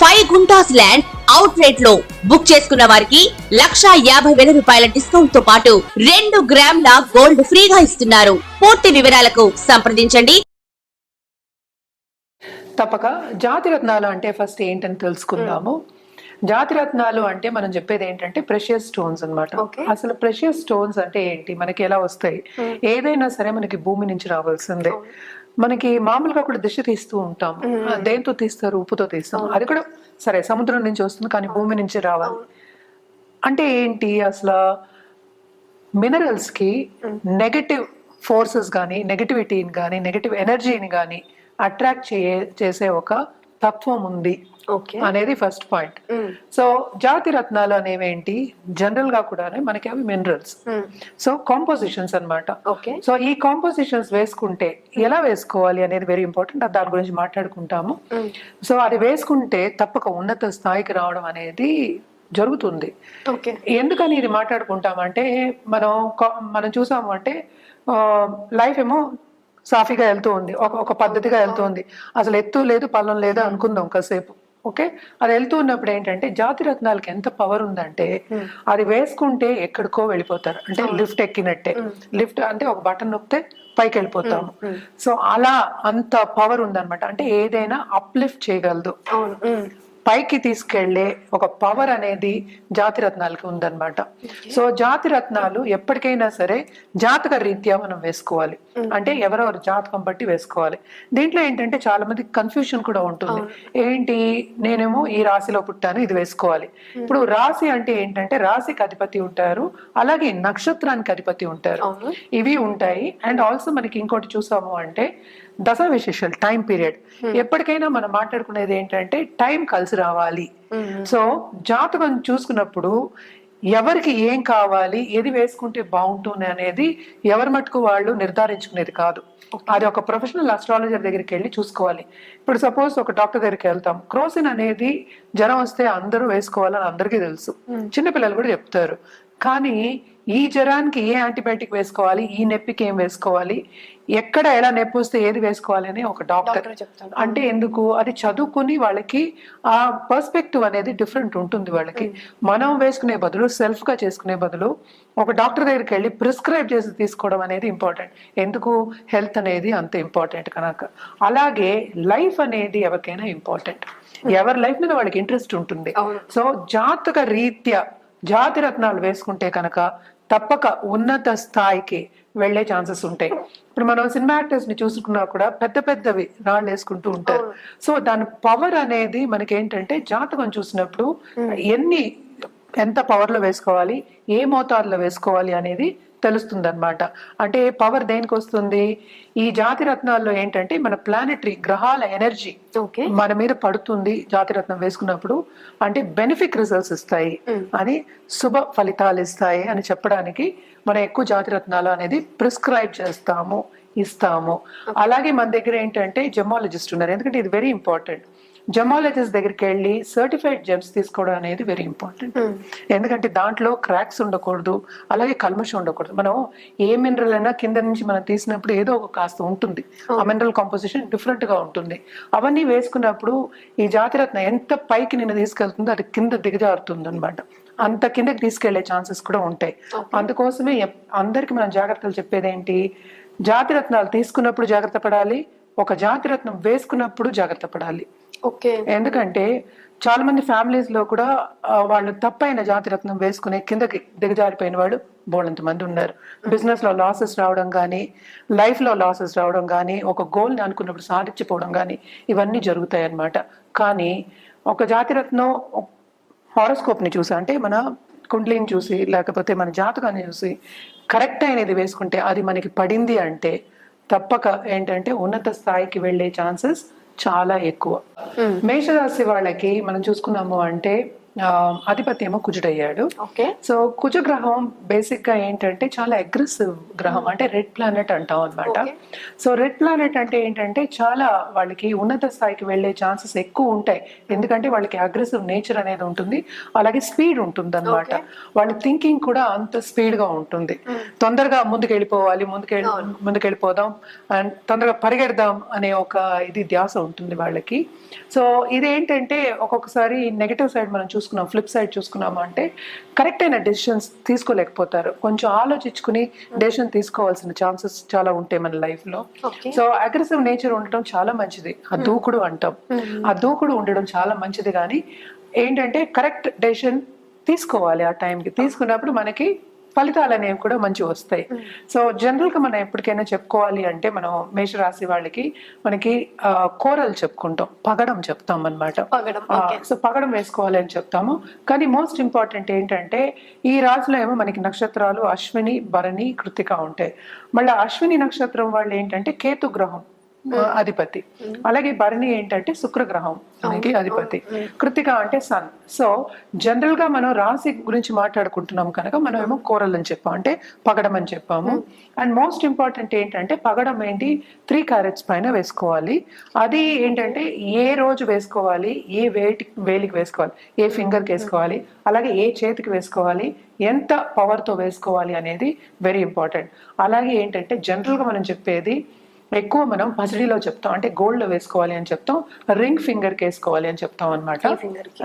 Five guntas land అవుట్ రేట్లో book చేసుకున్న వారికి లక్షా యాభై వేల రూపాయల డిస్కౌంట్తో పాటు రెండు గ్రాముల గోల్డ్ ఫ్రీగా ఇస్తున్నారు. పూర్తి వివరాలకు సంప్రదించండి. తప్పక. జాతిరత్నాలు అంటే ఫస్ట్ ఏంటని తెలుసుకుందాము. జాతిరత్నాలు అంటే మనం చెప్పేది ఏంటంటే ప్రెషియస్ స్టోన్స్ అన్నమాట. Okay. అసలు ప్రెషియస్ స్టోన్స్ అంటే ఏంటి? మనకి ఎలా వస్తాయి? ఏదైనా సరే మనకి భూమి నుంచి రావాల్సిందే. మనకి మామూలుగా కూడా దిశ తీస్తూ ఉంటాం దేంతో తీస్తారు? ఉప్పుతో తీస్తాం అది కూడా సరే సముద్రం నుంచి వస్తుంది కానీ భూమి నుంచి రావాలి. అంటే ఏంటి? అసలు మినరల్స్కి నెగటివ్ ఫోర్సెస్ కానీ నెగటివిటీని కానీ నెగటివ్ ఎనర్జీని కానీ అట్రాక్ట్ చేసే ఒక తత్వం ఉంది ఓకే. అనేది ఫస్ట్ పాయింట్ సో జాతి రత్నాలు అనేవేంటి? జనరల్గా కూడా మనకి అవి మినరల్స్ సో కాంపోజిషన్స్ అన్నమాట. ఓకే. సో ఈ కాంపోజిషన్స్ వేసుకుంటే ఎలా వేసుకోవాలి అనేది వెరీ ఇంపార్టెంట్ దాని గురించి మాట్లాడుకుంటాము. సో అది వేసుకుంటే తప్పక ఉన్నత స్థాయికి రావడం అనేది జరుగుతుంది. ఓకే. ఎందుకని ఇది మాట్లాడుకుంటామంటే మనం మనం చూసాము అంటే లైఫ్ ఏమో సాఫీగా వెళ్తూ ఉంది. ఒక ఒక పద్ధతిగా వెళ్తూ ఉంది. అసలు ఎత్తు లేదు పల్లం లేదు అనుకుందాం కాసేపు. ఓకే? అది వెళ్తూ ఉన్నప్పుడు ఏంటంటే జాతి రత్నాలకి ఎంత పవర్ ఉందంటే అది వేసుకుంటే ఎక్కడికో వెళ్ళిపోతారు. అంటే లిఫ్ట్ ఎక్కినట్టే. లిఫ్ట్ అంటే ఒక బటన్ నొక్కితే పైకి వెళ్ళిపోతాము. సో అలా అంత పవర్ ఉందన్నమాట. అంటే ఏదైనా అప్లిఫ్ట్ చేయగలదు. పైకి తీసుకెళ్ళే ఒక పవర్ అనేది జాతి రత్నాలకి ఉందన్నమాట. సో జాతి రత్నాలు ఎప్పటికైనా సరే జాతక రీత్యా మనం వేసుకోవాలి. అంటే ఎవరెవరు జాతకం బట్టి వేసుకోవాలి. దీంట్లో ఏంటంటే చాలా మంది కన్ఫ్యూషన్ కూడా ఉంటుంది. ఏంటి? నేనేమో ఈ రాశిలో పుట్టాను ఇది వేసుకోవాలి. ఇప్పుడు రాశి అంటే ఏంటంటే రాశికి అధిపతి ఉంటారు అలాగే నక్షత్రానికి అధిపతి ఉంటారు. ఇవి ఉంటాయి. అండ్ ఆల్సో మనకి ఇంకోటి చూసాము అంటే దశ విశేషాలు టైం పీరియడ్ ఎప్పటికైనా మనం మాట్లాడుకునేది ఏంటంటే టైం కలిసి రావాలి. సో జాతకం చూసుకున్నప్పుడు ఎవరికి ఏం కావాలి ఏది వేసుకుంటే బాగుంటుంది అనేది ఎవరి మటుకు వాళ్ళు నిర్ధారించుకునేది కాదు. అది ఒక ప్రొఫెషనల్ అస్ట్రాలజర్ దగ్గరికి వెళ్ళి చూసుకోవాలి. ఇప్పుడు సపోజ్ ఒక డాక్టర్ దగ్గరికి వెళ్తాం. క్రోసిన్ అనేది జ్వరం వస్తే అందరూ వేసుకోవాలని అందరికీ తెలుసు. చిన్నపిల్లలు కూడా చెప్తారు. కానీ ఈ జ్వరానికి ఏ యాంటీబయాటిక్ వేసుకోవాలి? ఈ నొప్పికి ఏం వేసుకోవాలి? ఎక్కడ ఎలా నొప్పి వస్తే ఏది వేసుకోవాలి అని ఒక డాక్టర్ చెప్తాడు. అంటే ఎందుకు? అది చదువుకుని వాళ్ళకి ఆ పర్స్పెక్టివ్ అనేది డిఫరెంట్ ఉంటుంది వాళ్ళకి. మనం వేసుకునే బదులు సెల్ఫ్గా చేసుకునే బదులు ఒక డాక్టర్ దగ్గరికి వెళ్ళి ప్రిస్క్రైబ్ చేసి తీసుకోవడం అనేది ఇంపార్టెంట్. ఎందుకు? హెల్త్ అనేది అంత ఇంపార్టెంట్ కనుక. అలాగే లైఫ్ అనేది ఎవరికైనా ఇంపార్టెంట్. ఎవరి లైఫ్ మీద వాళ్ళకి ఇంట్రెస్ట్ ఉంటుంది. సో జాతక రీత్యా జాతి రత్నాలు వేసుకుంటే కనుక తప్పక ఉన్నత స్థాయికి వెళ్ళే ఛాన్సెస్ ఉంటాయి. ఇప్పుడు మనం సినిమా యాక్టర్స్ని చూసుకున్నా కూడా పెద్ద పెద్దవి రాళ్ళు వేసుకుంటూ ఉంటారు. సో దాని పవర్ అనేది మనకి ఏంటంటే జాతకం చూసినప్పుడు ఎన్ని ఎంత పవర్లో వేసుకోవాలి ఏ మోతాదులో వేసుకోవాలి అనేది తెలుస్తుంది అనమాట అంటే పవర్ దేనికి వస్తుంది ఈ జాతి రత్నాల్లో ఏంటంటే మన ప్లానెటరీ గ్రహాల ఎనర్జీ ఓకే మన మీద పడుతుంది జాతిరత్నం వేసుకున్నప్పుడు. అంటే బెనిఫిక్ రిజల్ట్స్ ఇస్తాయి. అని శుభ ఫలితాలు ఇస్తాయి అని చెప్పడానికి మనం ఎక్కువ జాతిరత్నాలు అనేది ప్రిస్క్రైబ్ చేస్తాము ఇస్తాము. అలాగే మన దగ్గర ఏంటంటే జెమాలజిస్ట్ ఉన్నారు. ఎందుకంటే ఇది వెరీ ఇంపార్టెంట్ జెమాలజిస్ట్ దగ్గరికి వెళ్ళి సర్టిఫైడ్ జెమ్స్ తీసుకోవడం అనేది వెరీ ఇంపార్టెంట్ ఎందుకంటే దాంట్లో క్రాక్స్ ఉండకూడదు అలాగే కల్మషం ఉండకూడదు. మనం ఏ మినరల్ అయినా కింద నుంచి మనం తీసినప్పుడు ఏదో ఒక కాస్త ఉంటుంది. ఆ మినరల్ కాంపోజిషన్ డిఫరెంట్గా ఉంటుంది. అవన్నీ వేసుకున్నప్పుడు ఈ జాతిరత్న ఎంత పైకి నిన్ను తీసుకెళ్తుందో అది కింద దిగజారుతుంది అనమాట అంత కిందకి తీసుకెళ్ళే ఛాన్సెస్ కూడా ఉంటాయి. అందుకోసమే అందరికి మనం జాగ్రత్తలు చెప్పేది ఏంటి జాతిరత్నాలు తీసుకున్నప్పుడు జాగ్రత్త పడాలి ఒక జాతిరత్నం వేసుకున్నప్పుడు జాగ్రత్త పడాలి. ఎందుకంటే చాలా మంది ఫ్యామిలీస్లో కూడా వాళ్ళు తప్పైన జాతిరత్నం వేసుకుని కిందకి దిగజారిపోయిన వాళ్ళు బోళ్ళంత మంది ఉన్నారు. బిజినెస్లో లాసెస్ రావడం కానీ లైఫ్లో లాసెస్ రావడం కానీ ఒక గోల్ని అనుకున్నప్పుడు సాధించిపోవడం కానీ ఇవన్నీ జరుగుతాయి అన్నమాట కానీ ఒక జాతిరత్నం హారోస్కోప్ని చూసి అంటే మన కుండ్లీని చూసి లేకపోతే మన జాతకాన్ని చూసి కరెక్ట్ అయినది వేసుకుంటే అది మనకి పడింది అంటే తప్పక ఏంటంటే ఉన్నత స్థాయికి వెళ్ళే ఛాన్సెస్ చాలా ఎక్కువ. మేషరాశి వాళ్ళకి మనం చూసుకున్నాము అంటే ఆ, అధిపతి ఏమో కుజుడయ్యాడు ఓకే. సో కుజ గ్రహం బేసిక్గా ఏంటంటే చాలా అగ్రెసివ్ గ్రహం అంటే రెడ్ ప్లానెట్ అంటాం అనమాట. సో రెడ్ ప్లానెట్ అంటే ఏంటంటే చాలా వాళ్ళకి ఉన్నత స్థాయికి వెళ్ళే ఛాన్సెస్ ఎక్కువ ఉంటాయి. ఎందుకంటే వాళ్ళకి అగ్రెసివ్ నేచర్ అనేది ఉంటుంది. అలాగే స్పీడ్ ఉంటుంది అనమాట వాళ్ళ థింకింగ్ కూడా అంత స్పీడ్గా ఉంటుంది. తొందరగా ముందుకు వెళ్ళిపోవాలి ముందుకెళ్ళి ముందుకు వెళ్ళిపోదాం అండ్ తొందరగా పరిగెడదాం అనే ఒక ఇది ధ్యాస ఉంటుంది వాళ్ళకి. సో ఇదేంటంటే ఒక్కొక్కసారి నెగటివ్ సైడ్ మనం చూసుకున్నాం ఫ్లిప్ సైడ్ చూసుకున్నాము అంటే కరెక్ట్ అయిన డెసిషన్స్ తీసుకోలేకపోతారు. కొంచెం ఆలోచించుకుని డెసిషన్ తీసుకోవాల్సిన ఛాన్సెస్ చాలా ఉంటాయి మన లైఫ్లో. సో అగ్రెసివ్ నేచర్ ఉండటం చాలా మంచిది. ఆ దూకుడు అంటాం. ఆ దూకుడు ఉండడం చాలా మంచిది కానీ ఏంటంటే కరెక్ట్ డెసిషన్ తీసుకోవాలి ఆ టైంకి తీసుకున్నప్పుడు మనకి ఫలితాలు అనేవి కూడా మంచి వస్తాయి. సో జనరల్గా మనం ఎప్పటికైనా చెప్పుకోవాలి అంటే మనం మేషరాశి వాళ్ళకి మనకి కూరలు చెప్పుకుంటాం. పగడం చెప్తాం అన్నమాట పగడం, ఆ, సో పగడం వేసుకోవాలి అని చెప్తాము. కానీ మోస్ట్ ఇంపార్టెంట్ ఏంటంటే ఈ రాశిలో ఏమో మనకి నక్షత్రాలు అశ్విని భరణి కృతిక ఉంటాయి. మళ్ళీ అశ్విని నక్షత్రం వాళ్ళు ఏంటంటే కేతు గ్రహం అధిపతి. అలాగే భరణి ఏంటంటే శుక్రగ్రహం అధిపతి. కృతిక అంటే సన్ సో జనరల్గా మనం రాశి గురించి మాట్లాడుకుంటున్నాం కనుక మనం ఏమో కూరలు అని చెప్పాం. అంటే పగడం అని చెప్పాము. అండ్ మోస్ట్ ఇంపార్టెంట్ ఏంటంటే పగడం ఏంటి? త్రీ క్యారెట్స్ పైన వేసుకోవాలి. అది ఏంటంటే ఏ రోజు వేసుకోవాలి? ఏ వేటి వేలికి వేసుకోవాలి? ఏ ఫింగర్కి వేసుకోవాలి? అలాగే ఏ చేతికి వేసుకోవాలి? ఎంత పవర్తో వేసుకోవాలి అనేది వెరీ ఇంపార్టెంట్ అలాగే ఏంటంటే జనరల్గా మనం చెప్పేది ఎక్కువ మనం పసిడిలో చెప్తాం. అంటే గోల్డ్లో వేసుకోవాలి అని చెప్తాం. రింగ్ ఫింగర్కి వేసుకోవాలి అని చెప్తాం అనమాట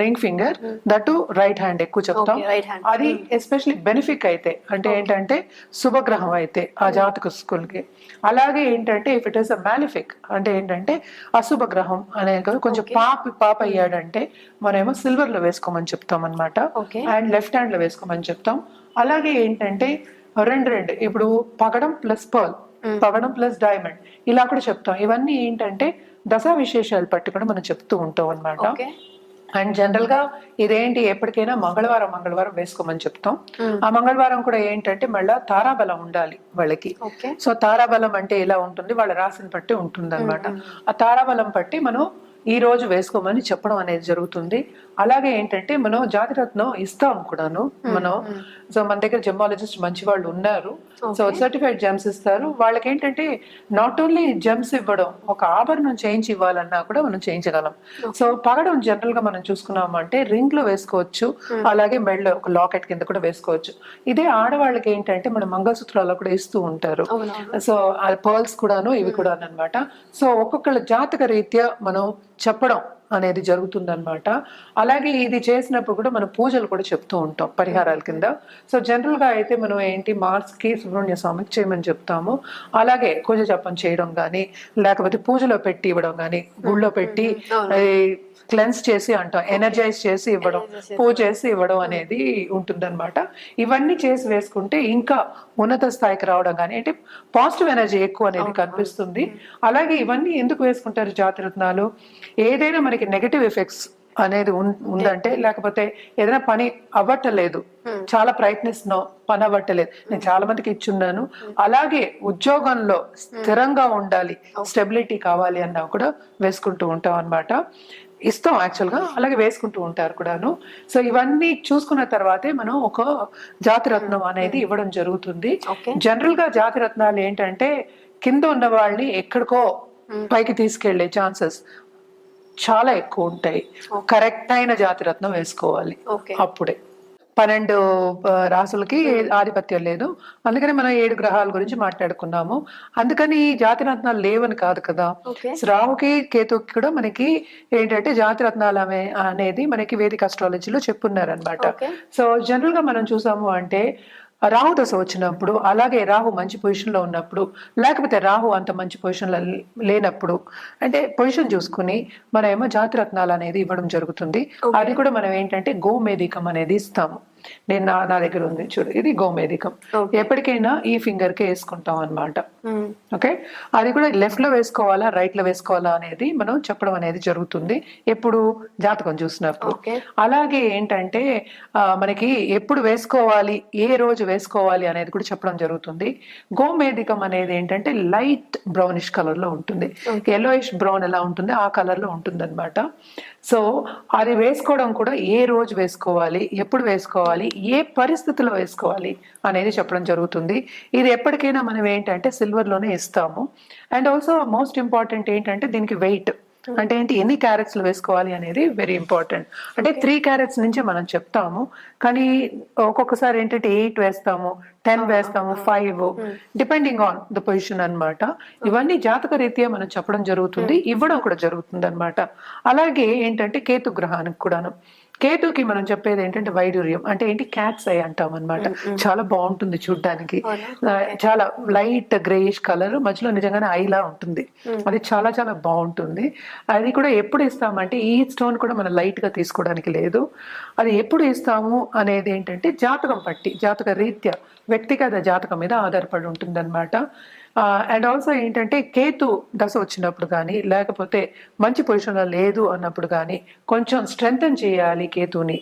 ring finger that right hand ఎక్కువ చెప్తాం. అది ఎస్పెషల్లీ బెనిఫిక్ అయితే. అంటే ఏంటంటే శుభగ్రహం అయితే ఆ జాతక స్కూల్కి అలాగే ఏంటంటే if it is a malefic అంటే ఏంటంటే అశుభ గ్రహం అనే కదా కొంచెం పాప పాప అయ్యాడంటే మనమేమో సిల్వర్లో వేసుకోమని చెప్తాం అనమాట. అండ్ లెఫ్ట్ హ్యాండ్లో వేసుకోమని చెప్తాం. అలాగే ఏంటంటే రెండు రెండు. ఇప్పుడు పగడం ప్లస్ పర్ల్ పగడం ప్లస్ డైమండ్. ఇలా కూడా చెప్తాం. ఇవన్నీ ఏంటంటే దశా విశేషాలు పట్టి కూడా మనం చెప్తూ ఉంటాం అన్నమాట. ఓకే. అండ్ జనరల్గా ఇదేంటి? ఎప్పటికైనా మంగళవారం మంగళవారం వేసుకోమని చెప్తాం. ఆ మంగళవారం కూడా ఏంటంటే మళ్ళా తారాబలం ఉండాలి వాళ్ళకి. ఓకే. సో తారాబలం అంటే ఎలా ఉంటుంది? వాళ్ళ రాశిని బట్టి ఉంటుంది అనమాట ఆ తారాబలం బట్టి మనం ఈ రోజు వేసుకోమని చెప్పడం అనేది జరుగుతుంది. అలాగే ఏంటంటే మనం జాతిరత్నం ఇస్తాం కూడాను. మనం సో మన దగ్గర జెమాలజిస్ట్ మంచి వాళ్ళు ఉన్నారు. సో సర్టిఫైడ్ జెమ్స్ ఇస్తారు. వాళ్ళకి ఏంటంటే నాట్ ఓన్లీ జెమ్స్ ఇవ్వడం ఒక ఆభరణం చేయించి ఇవ్వాలన్నా కూడా మనం చేయించగలం సో పగడం జనరల్గా మనం చూసుకున్నాం అంటే రింగ్లో వేసుకోవచ్చు అలాగే మెడలో ఒక లాకెట్ కింద కూడా వేసుకోవచ్చు. ఇదే ఆడవాళ్ళకి ఏంటంటే మన మంగళసూత్రాలు కూడా ఇస్తూ ఉంటారు. సో పర్ల్స్ కూడాను ఇవి కూడా అన్నమాట సో ఒక్కొక్కళ్ళ జాతక రీత్యా మనం చెప్పడం అనేది జరుగుతుందన్నమాట. అలాగే ఇది చేసినప్పుడు కూడా మనం పూజలు కూడా చెప్తూ ఉంటాం పరిహారాల కింద. సో జనరల్గా అయితే మనం ఏంటి మార్స్కి సుబ్రహ్మణ్య స్వామికి చేయమని చెప్తాము. అలాగే పూజ జపం చేయడం కానీ లేకపోతే పూజలో పెట్టి ఇవ్వడం కానీ గుళ్ళో పెట్టి క్లెన్స్ చేసి అంటాం ఎనర్జైజ్ చేసి ఇవ్వడం పూజ చేసి ఇవ్వడం అనేది ఉంటుందన్నమాట. ఇవన్నీ చేసి వేసుకుంటే ఇంకా ఉన్నత స్థాయికి రావడం కానీ అంటే పాజిటివ్ ఎనర్జీ ఎక్కువ అనేది కనిపిస్తుంది. అలాగే ఇవన్నీ ఎందుకు వేసుకుంటారు జాతిరత్నాలు ఏదైనా మనకి నెగటివ్ ఎఫెక్ట్స్ అనేది ఉందంటే లేకపోతే ఏదైనా పని అవ్వట్లేదు చాలా ప్రయత్నిస్తున్నాం పని అవ్వట్లేదు. నేను చాలా మందికి ఇచ్చున్నాను. అలాగే ఉద్యోగంలో స్థిరంగా ఉండాలి స్టెబిలిటీ కావాలి అన్నా కూడా వేసుకుంటూ ఉంటాం అన్నమాట. ఇస్తాం యాక్చువల్గా. అలాగే వేసుకుంటూ ఉంటారు కూడాను. సో ఇవన్నీ చూసుకున్న తర్వాతే మనం ఒక జాతిరత్నం అనేది ఇవ్వడం జరుగుతుంది. Okay. జనరల్గా జాతిరత్నాలు ఏంటంటే కింద ఉన్న వాళ్ళని ఎక్కడికో పైకి తీసుకెళ్ళే ఛాన్సెస్ చాలా ఎక్కువ ఉంటాయి. కరెక్ట్ అయిన జాతిరత్నం వేసుకోవాలి. అప్పుడే. పన్నెండు రాసులకి ఆధిపత్యం లేదు. అందుకని మనం ఏడు గ్రహాల గురించి మాట్లాడుకున్నాము. అందుకని ఈ జాతిరత్నాలు లేవని కాదు కదా. రాహుకి కేతుకి కూడా మనకి ఏంటంటే జాతిరత్నాలు అనే అనేది మనకి వేదిక అస్ట్రాలజీలో చెప్పున్నారు అనమాట Okay. సో జనరల్గా మనం చూసాము అంటే రాహు దశ వచ్చినప్పుడు అలాగే రాహు మంచి పొజిషన్లో ఉన్నప్పుడు లేకపోతే రాహు అంత మంచి పొజిషన్లో లేనప్పుడు అంటే పొజిషన్ చూసుకుని మనం ఏమో జాతిరత్నాలు అనేది ఇవ్వడం జరుగుతుంది. అది కూడా మనం ఏంటంటే గోమేధికం అనేది ఇస్తాము. నేను నా నా దగ్గర ఉంది. చూడు ఇది గోమేధికం. ఎప్పటికైనా ఈ ఫింగర్కి వేసుకుంటాం అన్నమాట. మ్మ్. ఓకే? అది కూడా లెఫ్ట్లో వేసుకోవాలా రైట్లో వేసుకోవాలా అనేది మనం చెప్పడం అనేది జరుగుతుంది. ఎప్పుడు? జాతకం చూసినప్పుడు. అలాగే ఏంటంటే మనకి ఎప్పుడు వేసుకోవాలి ఏ రోజు వేసుకోవాలి అనేది కూడా చెప్పడం జరుగుతుంది. గోమేధికం అనేది ఏంటంటే లైట్ బ్రౌనిష్ కలర్లో ఉంటుంది. ఎల్లోయిష్ బ్రౌన్ ఎలా ఉంటుంది ఆ కలర్లో ఉంటుంది అనమాట సో అది వేసుకోవడం కూడా ఏ రోజు వేసుకోవాలి ఎప్పుడు వేసుకోవాలి ఏ పరిస్థితిలో వేసుకోవాలి అనేది చెప్పడం జరుగుతుంది. ఇది ఎప్పటికైనా మనం ఏంటంటే సిల్వర్లోనే ఇస్తాము. అండ్ ఆల్సో మోస్ట్ ఇంపార్టెంట్ ఏంటంటే దీనికి వెయిట్ అంటే ఏంటి ఎన్ని క్యారెట్స్లో వేసుకోవాలి అనేది వెరీ ఇంపార్టెంట్ అంటే త్రీ క్యారెట్స్ నుంచి మనం చెప్తాము. కానీ ఒక్కొక్కసారి ఏంటంటే ఎయిట్ వేస్తాము టెన్ వేస్తాము five depending on the position అన్నమాట. ఇవన్నీ జాతక రీత్యా మనం చెప్పడం జరుగుతుంది ఇవ్వడం కూడా జరుగుతుంది అనమాట అలాగే ఏంటంటే కేతు గ్రహానికి కూడాను. కేతుకి మనం చెప్పేది ఏంటంటే వైడూర్యం. అంటే ఏంటి? క్యాట్స్ ఐ అంటాం అనమాట చాలా బాగుంటుంది చూడ్డానికి. చాలా లైట్ గ్రేయిష్ కలర్ మధ్యలో నిజంగానే ఐలా ఉంటుంది. అది చాలా చాలా బాగుంటుంది. అది కూడా ఎప్పుడు ఇస్తామంటే ఈ స్టోన్ కూడా మనం లైట్గా తీసుకోవడానికి లేదు. అది ఎప్పుడు ఇస్తాము అనేది ఏంటంటే జాతకం పట్టి జాతక రీత్యా వ్యక్తిగత జాతకం మీద ఆధారపడి ఉంటుంది అనమాట అండ్ ఆల్సో ఏంటంటే కేతు దశ వచ్చినప్పుడు కానీ లేకపోతే మంచి పొజిషన్లో లేదు అన్నప్పుడు కానీ కొంచెం స్ట్రెంగ్తన్ చేయాలి కేతుని.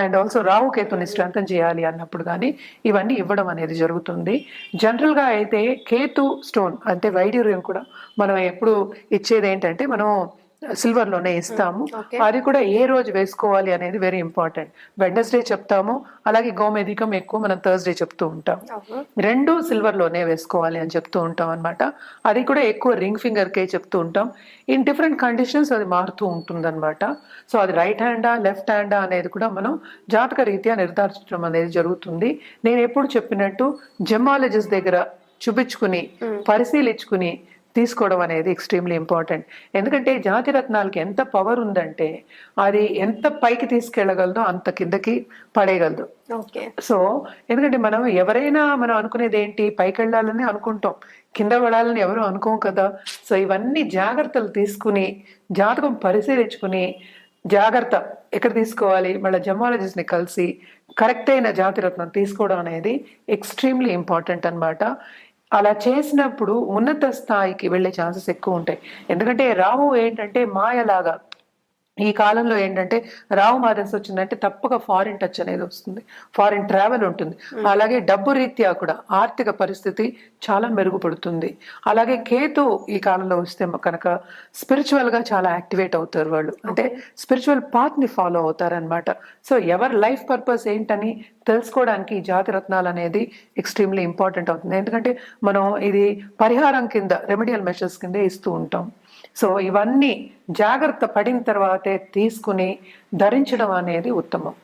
అండ్ ఆల్సో రావు కేతుని స్ట్రెంగ్తన్ చేయాలి అన్నప్పుడు కానీ ఇవన్నీ ఇవ్వడం అనేది జరుగుతుంది. జనరల్గా అయితే కేతు స్టోన్ అంటే వైడ్యూర్యం కూడా మనం ఎప్పుడు ఇచ్చేది ఏంటంటే మనం సిల్వర్లోనే ఇస్తాము. అది కూడా ఏ రోజు వేసుకోవాలి అనేది వెరీ ఇంపార్టెంట్ వెడ్నెస్డే చెప్తాము. అలాగే గోమేధికం ఎక్కువ మనం థర్స్డే చెప్తూ ఉంటాం. రెండు సిల్వర్లోనే వేసుకోవాలి అని చెప్తూ ఉంటాం అన్నమాట. అది కూడా ఎక్కువ రింగ్ ఫింగర్ కే చెప్తూ ఉంటాం. ఇన్ డిఫరెంట్ కండిషన్స్ అది మారుతూ ఉంటుంది అనమాట సో అది రైట్ హ్యాండా లెఫ్ట్ హ్యాండా అనేది కూడా మనం జాతక రీత్యా నిర్ధారించడం అనేది జరుగుతుంది. నేను ఎప్పుడు చెప్పినట్టు జెమాలజిస్ట్ దగ్గర చూపించుకుని పరిశీలించుకుని తీసుకోవడం అనేది ఎక్స్ట్రీమ్లీ ఇంపార్టెంట్ ఎందుకంటే జాతి రత్నాలకి ఎంత పవర్ ఉందంటే అది ఎంత పైకి తీసుకెళ్ళగలదో అంత కిందకి పడేయగలదు. ఓకే. సో ఎందుకంటే మనం ఎవరైనా మనం అనుకునేది ఏంటి? పైకి వెళ్ళాలని అనుకుంటాం. కింద పడాలని ఎవరు అనుకోం కదా? సో ఇవన్నీ జాగ్రత్తలు తీసుకుని జాతకం పరిశీలించుకుని జాగ్రత్త ఎక్కడ తీసుకోవాలి? మళ్ళీ జమాలజిస్ట్ని కలిసి కరెక్ట్ అయిన జాతిరత్నం తీసుకోవడం అనేది ఎక్స్ట్రీమ్లీ ఇంపార్టెంట్ అన్నమాట. అలా చేసినప్పుడు ఉన్నత స్థాయికి వెళ్ళే ఛాన్సెస్ ఎక్కువ ఉంటాయి. ఎందుకంటే రాహు ఏంటంటే మాయలాగా ఈ కాలంలో ఏంటంటే రావు మాదర్స్ వచ్చిందంటే తప్పక ఫారిన్ టచ్ అనేది వస్తుంది. ఫారిన్ ట్రావెల్ ఉంటుంది. అలాగే డబ్బు రీత్యా కూడా ఆర్థిక పరిస్థితి చాలా మెరుగుపడుతుంది. అలాగే కేతు ఈ కాలంలో వస్తే కనుక స్పిరిచువల్గా చాలా యాక్టివేట్ అవుతారు వాళ్ళు. అంటే స్పిరిచువల్ పాత్ని ఫాలో అవుతారు అనమాట సో ఎవరి లైఫ్ పర్పస్ ఏంటని తెలుసుకోవడానికి ఈ జాతి రత్నాలు అనేది ఎక్స్ట్రీమ్లీ ఇంపార్టెంట్ అవుతుంది. ఎందుకంటే మనం ఇది పరిహారం కింద రెమెడియల్ మెషర్స్ కింద ఇస్తూ ఉంటాం. సో ఇవన్నీ జాగ్రత్త పడిన తర్వాతే తీసుకుని ధరించడం అనేది ఉత్తమం.